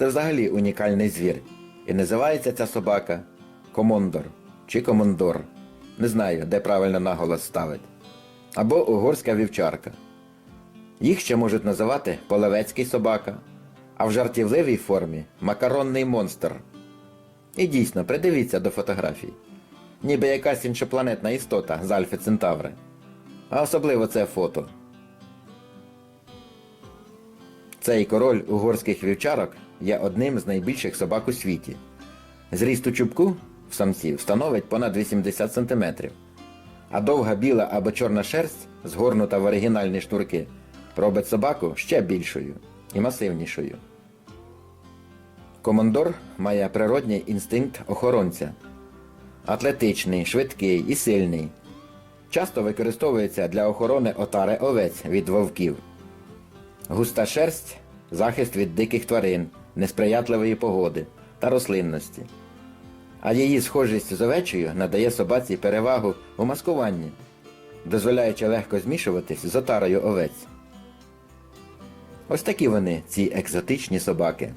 це взагалі унікальний звір. І називається ця собака Комондор чи Комондор. Не знаю, де правильно наголос ставить. Або угорська вівчарка. Їх ще можуть називати половецький собака, а в жартівливій формі макаронний монстр. І дійсно, придивіться до фотографій. Ніби якась іншопланетна істота з Альфи Центаври. А особливо це фото. Цей король угорських вівчарок є одним з найбільших собак у світі. Зріст у чубку в самців становить понад 80 см, а довга біла або чорна шерсть, згорнута в оригінальні шнурки, робить собаку ще більшою і масивнішою. Комондор має природній інстинкт охоронця. Атлетичний, швидкий і сильний. Часто використовується для охорони отари овець від вовків. Густа шерсть захист від диких тварин, несприятливої погоди та рослинності. А її схожість з овечею надає собаці перевагу у маскуванні, дозволяючи легко змішуватись з отарою овець. Ось такі вони, ці екзотичні собаки.